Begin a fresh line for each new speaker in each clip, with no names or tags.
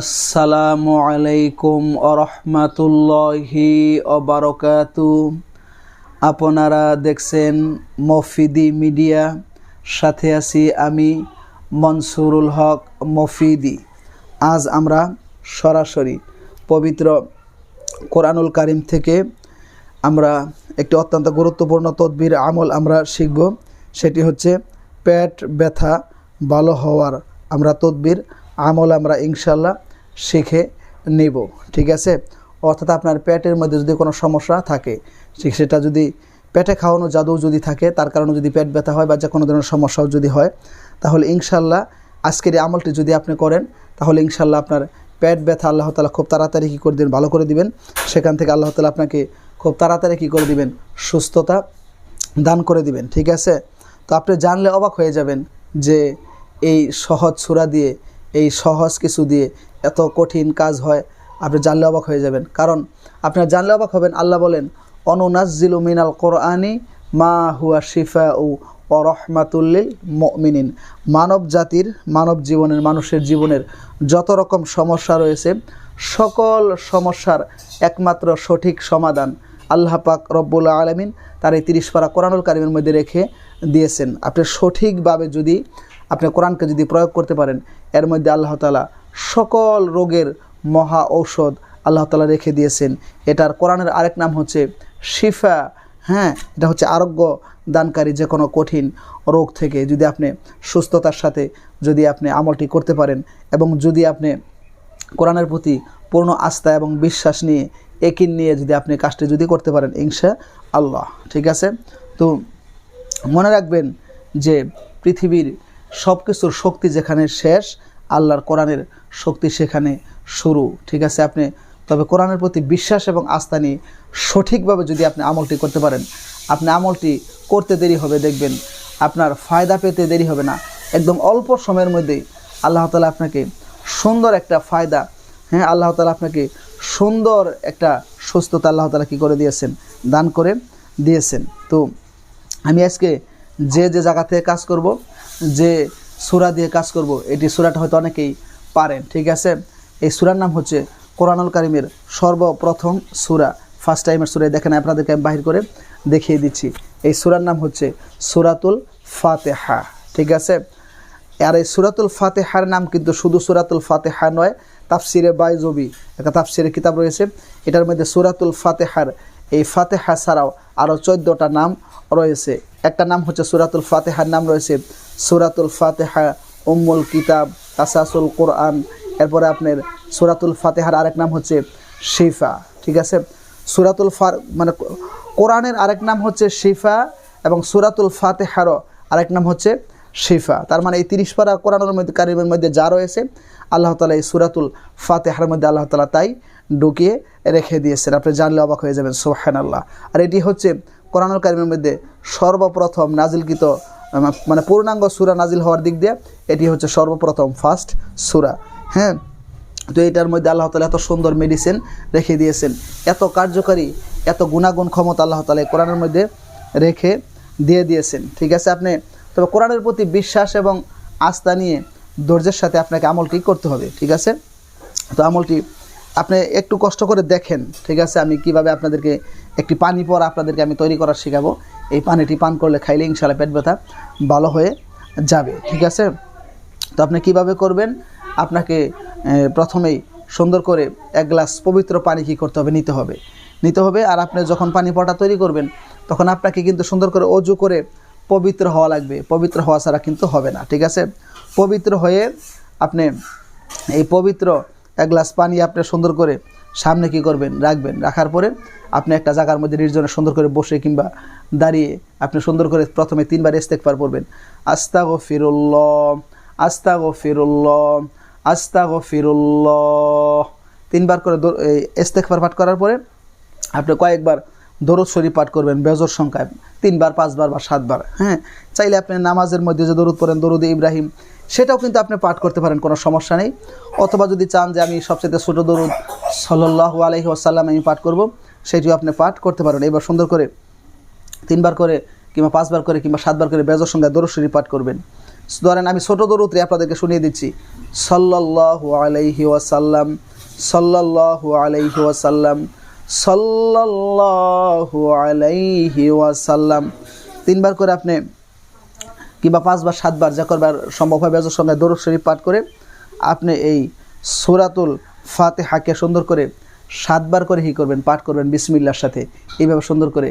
আসসালামু আলাইকুম আরহামাতুল্লাহি অবারকাতু আপনারা দেখছেন মফিদি মিডিয়া, সাথে আছি আমি মনসুরুল হক মফিদি। আজ আমরা সরাসরি পবিত্র কোরআনুল কারিম থেকে আমরা একটি অত্যন্ত গুরুত্বপূর্ণ তদবির আমল আমরা শিখব, সেটি হচ্ছে পেট ব্যথা ভালো হওয়ার আমরা তদবির আমল আমরা ইনশাল্লাহ শিখে নেব, ঠিক আছে? অর্থাৎ আপনার পেটের মধ্যে যদি কোনো সমস্যা থাকে সেটা যদি পেটে খাওয়ানো জাদু যদি থাকে, তার কারণে যদি পেট ব্যথা হয় বা যে কোনো ধরনের সমস্যাও যদি হয়, তাহলে ইনশাল্লাহ আজকের এই আমলটি যদি আপনি করেন, তাহলে ইনশাল্লাহ আপনার পেট ব্যথা আল্লাহ তালা খুব তাড়াতাড়ি কী করে দেবেন? ভালো করে দিবেন। সেখান থেকে আল্লাহ তালা আপনাকে খুব তাড়াতাড়ি কী করে দিবেন? সুস্থতা দান করে দিবেন, ঠিক আছে? তো আপনি জানলে অবাক হয়ে যাবেন যে এই সহজ সুরা দিয়ে এই সহজ কিছু দিয়ে এত কঠিন কাজ হয়, আপনি জানলে অবাক হয়ে যাবেন। কারণ আপনার জানলে অবাক হবেন, আল্লাহ বলেন অনুনাজিলু মিনাল কোরআনি মা হুয়া শিফা ও অরহমাতুল্লিল মিনিন মানব জাতির, মানব জীবনের, মানুষের জীবনের যত রকম সমস্যা রয়েছে, সকল সমস্যার একমাত্র সঠিক সমাধান আল্লাহ পাক রব্বুল আলমিন তার এই তিরিশ পারা কোরআনুল কারিমের মধ্যে রেখে দিয়েছেন। আপনি সঠিকভাবে যদি আপনি কোরআনকে যদি প্রয়োগ করতে পারেন, এর মধ্যে আল্লাহ তালা সকল রোগের মহা ঔষধ আল্লাহ তালা রেখে দিয়েছেন। এটার কোরআনের আরেক নাম হচ্ছে শিফা হ্যাঁ? এটা হচ্ছে আরোগ্য দানকারী যে কোনো কঠিন রোগ থেকে যদি আপনি সুস্থতার সাথে যদি আপনি আমলটি করতে পারেন এবং যদি আপনি কোরআনের প্রতি পূর্ণ আস্থা এবং বিশ্বাস নিয়ে, একিন নিয়ে যদি আপনি কাজটি যদি করতে পারেন ইনশা আল্লাহ ঠিক আছে? তো মনে রাখবেন যে পৃথিবীর সব কিছুর শক্তি যেখানে শেষ, আল্লাহর কোরআনের শক্তি সেখানে শুরু। ঠিক আছে আপনি? তবে কোরআনের প্রতি বিশ্বাস এবং আস্থা নিয়ে সঠিকভাবে যদি আপনি আমলটি করতে পারেন, আপনি আমলটি করতে দেরি হবে দেখবেন। আপনার ফায়দা পেতে দেরি হবে না। একদম অল্প সময়ের মধ্যেই আল্লাহ তালা আপনাকে সুন্দর একটা ফায়দা হ্যাঁ আল্লাহ তালা আপনাকে সুন্দর একটা সুস্থতা আল্লাহ তালা কী করে দিয়েছেন? দান করে দিয়েছেন। তো আমি আজকে যে যে জায়গা থেকে কাজ করব যে সুরা দিয়ে কাজ করব, এটি সুরাটা হয়তো অনেকেই পারেন, ঠিক আছে? এই সুরার নাম হচ্ছে কোরআনুল কারিমের সর্বপ্রথম সুরা। ফার্স্ট টাইমের সুরায় দেখেন, আপনাদেরকে আমি বাহির করে দেখিয়ে দিচ্ছি। এই সুরার নাম হচ্ছে সুরাতুল ফাতেহা, ঠিক আছে? আর এই সুরাতুল ফাতেহার নাম কিন্তু শুধু সুরাতুল ফাতেহা নয়, তাফসিরে বাইজবি, একটা তাফসিরে কিতাব রয়েছে। এটার মধ্যে সুরাতুল ফাতেহার, এই ফাতেহা ছাড়াও আরও চোদ্দোটা নাম রয়েছে। একটা নাম হচ্ছে সুরাতুল ফাতেহার, নাম রয়েছে সুরাতুল ফাতেহা, উম্মুল কিতাব তাসাসুল কোরআন, এরপরে আপনার সুরাতুল ফাতেহার আরেক নাম হচ্ছে শিফা, ঠিক আছে? সুরাতুল ফা মানে কোরআনের আরেক নাম হচ্ছে শিফা এবং সুরাতুল ফাতেহারও আরেক নাম হচ্ছে শিফা। তার মানে এই তিরিশ পারা কোরআনের মধ্যে, কারিমের মধ্যে যা রয়েছে, আল্লাহ তালা এই সুরাতুল ফাতেহার মধ্যে আল্লাহ তালা তাই ঢুকিয়ে রেখে দিয়েছেন। আপনি জানলে অবাক হয়ে যাবেন সোহান আল্লাহ আর এটি হচ্ছে কোরআনুল কারিমের মধ্যে সর্বপ্রথম নাজিলকৃত মানে পূর্ণাঙ্গ সুরা নাজিল হওয়ার দিক দিয়ে এটি হচ্ছে সর্বপ্রথম ফার্স্ট সুরা। হ্যাঁ? তো এটার মধ্যে আল্লাহ তালা এত সুন্দর মেডিসিন রেখে দিয়েছেন, এত কার্যকারী, এত গুণাগুণ ক্ষমতা আল্লাহ তালা কোরআনের মধ্যে রেখে দিয়ে দিয়েছেন। ঠিক আছে আপনি? তবে কোরআনের প্রতি বিশ্বাস এবং আস্থা নিয়ে ধৈর্যের সাথে আপনাকে আমলটি করতে হবে, ঠিক আছে? তো আমলটি আপনি একটু কষ্ট করে দেখেন, ঠিক আছে? আমি কীভাবে আপনাদেরকে একটি পানি পর আপনাদেরকে আমি তৈরি করার শেখাবো। এই পানিটি পান করলে খাইলে ইনশাল্লাহ পেট ব্যথা ভালো হয়ে যাবে, ঠিক আছে? তো আপনি কীভাবে করবেন? আপনাকে প্রথমেই সুন্দর করে এক গ্লাস পবিত্র পানি কী করতে হবে? নিতে হবে। নিতে হবে আর আপনি যখন পানি পটা তৈরি করবেন, তখন আপনাকে কিন্তু সুন্দর করে অজু করে পবিত্র হওয়া লাগবে। পবিত্র হওয়া ছাড়া কিন্তু হবে না, ঠিক আছে? পবিত্র হয়ে আপনি এই পবিত্র এক গ্লাস পানি আপনি সুন্দর করে সামনে কি করবেন? রাখবেন। রাখার পরে আপনি একটা জায়গার মধ্যে নির্জনে সুন্দর করে বসে কিংবা দাঁড়িয়ে আপনি সুন্দর করে প্রথমে তিনবার ইস্তেকবার পড়বেন। আস্তা গো ফিরুল্লাহ আস্তা গো ফিরুল্লাহ আস্তা গো ফিরুল্লাহ তিনবার করে ইস্তেকবার পাঠ করার পরে আপনি কয়েকবার দরুদ শরীফ পাঠ করবেন বেজর সংখ্যায়। তিনবার, পাঁচবার বা সাতবার হ্যাঁ? চাইলে আপনি নামাজের মধ্যে যে দরুদ পড়েন, দরুদ ইব্রাহিম, সেটাও কিন্তু আপনি পাঠ করতে পারেন, কোনো সমস্যা নেই। অথবা যদি চান যে আমি সবচেয়ে ছোটো দরুদ সাল্লাহ আলহি আসাল্লাম আমি পাঠ করব, সেটিও আপনি পাঠ করতে পারেন। এবার সুন্দর করে তিনবার করে কিংবা পাঁচবার করে কিংবা সাতবার করে বেজর সংখ্যায় দরুদ শরীফ পাঠ করবেন। ধরেন আমি ছোট দরুত্রি আপনাদেরকে শুনিয়ে দিচ্ছি। সাল্লাল্লাহু আলাইহি ওয়াসাল্লাম, সাল্লাল্লাহু আলাইহি ওয়াসাল্লাম, সাল্লাল্লাহু আলাইহি ওয়াসাল্লাম। তিনবার করে আপনি কিংবা পাঁচবার, সাতবার যা করবার সম্ভব হয় বেজর সঙ্গে দরুদ শরীফ পাঠ করে আপনি এই সুরাতুল ফাতেহাকে সুন্দর করে সাতবার করে হি করবেন, পাঠ করবেন বিসমিল্লার সাথে। এইভাবে সুন্দর করে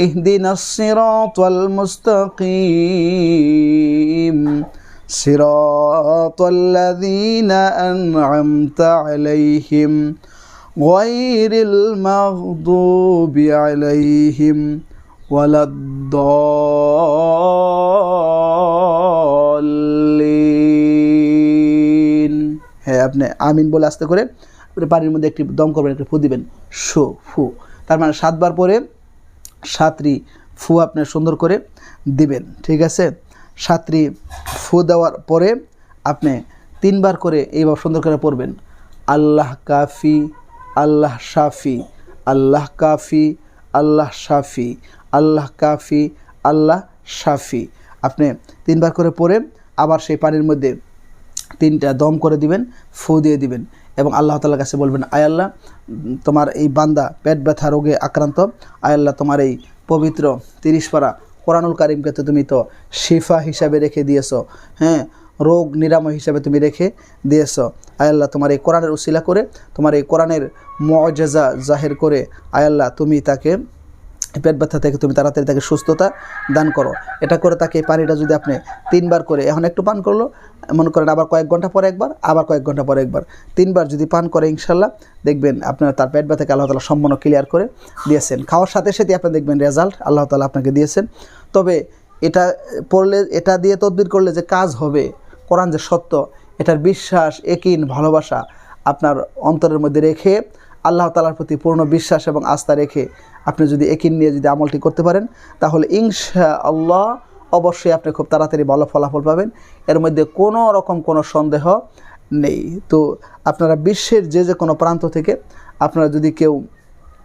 اهدنا الصراط المستقيم صراط الذين أنعمت عليهم غير المغضوب عليهم ولا الضالين হ্যাঁ আপনি আমিন বলে আস্তে করে আপনি পানির মধ্যে একটি দম করবেন একটি ফু দিবেন শো ফু তার মানে সাতবার পরে সাতটি ফু আপনি সুন্দর করে দিবেন, ঠিক আছে? সাতটি ফু দেওয়ার পরে আপনি তিনবার করে এইভাবে সুন্দর করে পড়বেন। আল্লাহ কাফি, আল্লাহ শাফি আল্লাহ কাফি, আল্লাহ শাফি আল্লাহ কাফি, আল্লাহ শাফি আপনি তিনবার করে পড়ে আবার সেই পানির মধ্যে তিনটা দম করে দিবেন, ফু দিয়ে দিবেন। এবং আল্লাহ তালার কাছে বলবেন আয়াল্লাহ তোমার এই বান্দা পেট ব্যথা রোগে আক্রান্ত। আয়াল্লাহ তোমার এই পবিত্র তিরিশ পারা কোরআনুল কারিমকে তো তুমি তো শিফা হিসাবে রেখে দিয়েছ হ্যাঁ? রোগ নিরাময় হিসাবে তুমি রেখে দিয়েছ। আয়াল্লাহ তোমার এই কোরআনের উশিলা করে, তোমার এই কোরআনের মজেজা জাহের করে আয়াল্লাহ তুমি তাকে পেট ব্যথা থেকে তুমি তাড়াতাড়ি তাকে সুস্থতা দান করো। এটা করে তাকে পানিটা যদি আপনি তিনবার করে, এখন একটু পান করল, মনে করেন আবার কয়েক ঘণ্টা পরে একবার, আবার কয়েক ঘণ্টা পরে একবার। তিনবার যদি পান করে ইনশাল্লাহ, দেখবেন আপনার তার পেট ব্যথাকে আল্লাহ তালা সম্পূর্ণ ক্লিয়ার করে দিয়েছেন। খাওয়ার সাথে সাথে আপনি দেখবেন রেজাল্ট আল্লাহ তালা আপনাকে দিয়েছেন। তবে এটা পড়লে, এটা দিয়ে তদবির করলে যে কাজ হবে, কোরআন যে সত্য, এটার বিশ্বাস একিন ভালোবাসা আপনার অন্তরের মধ্যে রেখে আল্লাহ তালার প্রতি পূর্ণ বিশ্বাস এবং আস্থা রেখে আপনি যদি একিন নিয়ে যদি আমলটি করতে পারেন, তাহলে ইনশা আল্লাহ অবশ্যই আপনি খুব তাড়াতাড়ি ভালো ফলাফল পাবেন। এর মধ্যে কোনো রকম কোনো সন্দেহ নেই। তো আপনারা বিশ্বের যে যে কোনো প্রান্ত থেকে আপনারা যদি কেউ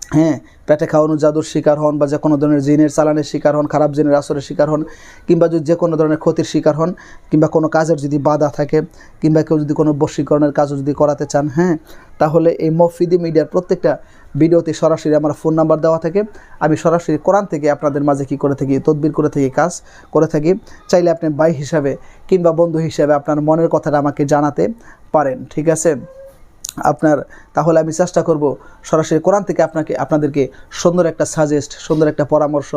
হ্যাঁ পেটে খাওয়ানো জাদুর শিকার হন বা যে কোনো ধরনের জিনের চালানের শিকার হন, খারাপ জিনের আসরের শিকার হন, কিংবা যদি যে কোনো ধরনের ক্ষতির শিকার হন, কিংবা কোনো কাজের যদি বাধা থাকে, কিংবা কেউ যদি কোনো বশীকরণের কাজও যদি করাতে চান হ্যাঁ তাহলে এই মফিদি মিডিয়ার প্রত্যেকটা ভিডিওতে সরাসরি আমার ফোন নাম্বার দেওয়া থাকে। আমি সরাসরি কোরআন থেকে আপনাদের মাঝে কি করে থাকি, তদবির করে থাকি, কাজ করে থাকি। চাইলে আপনি ভাই হিসাবে কিংবা বন্ধু হিসাবে আপনার মনের কথাটা আমাকে জানাতে পারেন, ঠিক আছে? আপনার, তাহলে আমি চেষ্টা করব সরাসরি কোরআন থেকে আপনাকে, আপনাদেরকে সুন্দর একটা সাজেস্ট সুন্দর একটা পরামর্শ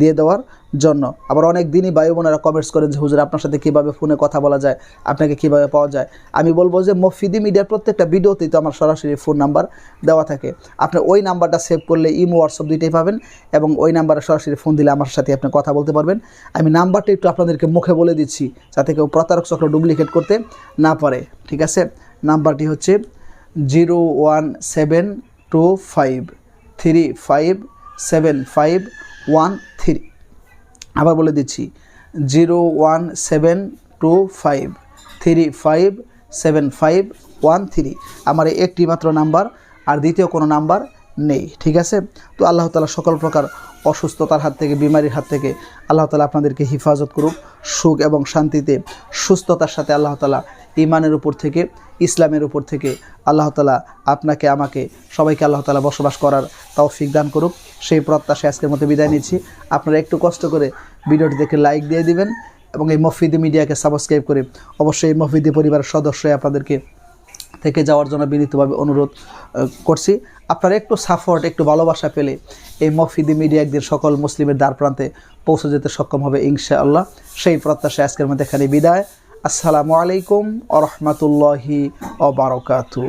দিয়ে দেওয়ার জন্য। আবার অনেক দিনই বায়ু বোনেরা কমেন্টস করেন যে, হুজুর, আপনার সাথে কীভাবে ফোনে কথা বলা যায়? আপনাকে কীভাবে পাওয়া যায়? আমি বলব যে, মফিদি মিডিয়ার প্রত্যেকটা ভিডিওতেই তো আমার সরাসরি ফোন নাম্বার দেওয়া থাকে। আপনি ওই নাম্বারটা সেভ করলে ইমো হোয়াটসঅ্যাপ দুইটাই পাবেন এবং ওই নাম্বারে সরাসরি ফোন দিলে আমার সাথে আপনি কথা বলতে পারবেন। আমি নাম্বারটা একটু আপনাদেরকে মুখে বলে দিচ্ছি, যাতে কেউ প্রতারক চক্র ডুপ্লিকেট করতে না পারে, ঠিক আছে? নাম্বারটি হচ্ছে zero one seven two five three five seven five one three আবার বলে দিচ্ছি zero one seven two five three five seven five one three আমার একটি মাত্র নাম্বার আর দ্বিতীয় কোনো নাম্বার নেই, ঠিক আছে? তো আল্লাহ তালা সকল প্রকার অসুস্থতার হাত থেকে, বিমারির হাত থেকে আল্লাহ তালা আপনাদেরকে হেফাজত করুক, সুখ এবং শান্তিতে, সুস্থতার সাথে আল্লাহ তালা ইমানের উপর থেকে, ইসলামের উপর থেকে আল্লাহ তালা আপনাকে, আমাকে সবাইকে আল্লাহ তালা বসবাস করার তৌফিক দান করুক। সেই প্রত্যাশায় আজকের মতো বিদায় নিচ্ছি। আপনারা একটু কষ্ট করে ভিডিওটি দেখে লাইক দিয়ে দিবেন এবং এই মফিদি মিডিয়াকে সাবস্ক্রাইব করে অবশ্যই এই মফিদি পরিবারের সদস্যই আপনাদেরকে থেকে যাওয়ার জন্য বিনীতভাবে অনুরোধ করছি। আপনারা একটু সাপোর্ট একটু ভালোবাসা পেলে এই মফিদি মিডিয়া একদিন সকল মুসলিমের দ্বার প্রান্তে পৌঁছে যেতে সক্ষম হবে ইনশাআল্লাহ। সেই প্রত্যাশা আজকের মধ্যে এখানে বিদায়। আসসালামু আলাইকুম আ রহমতুল্লাহি অবরকাতু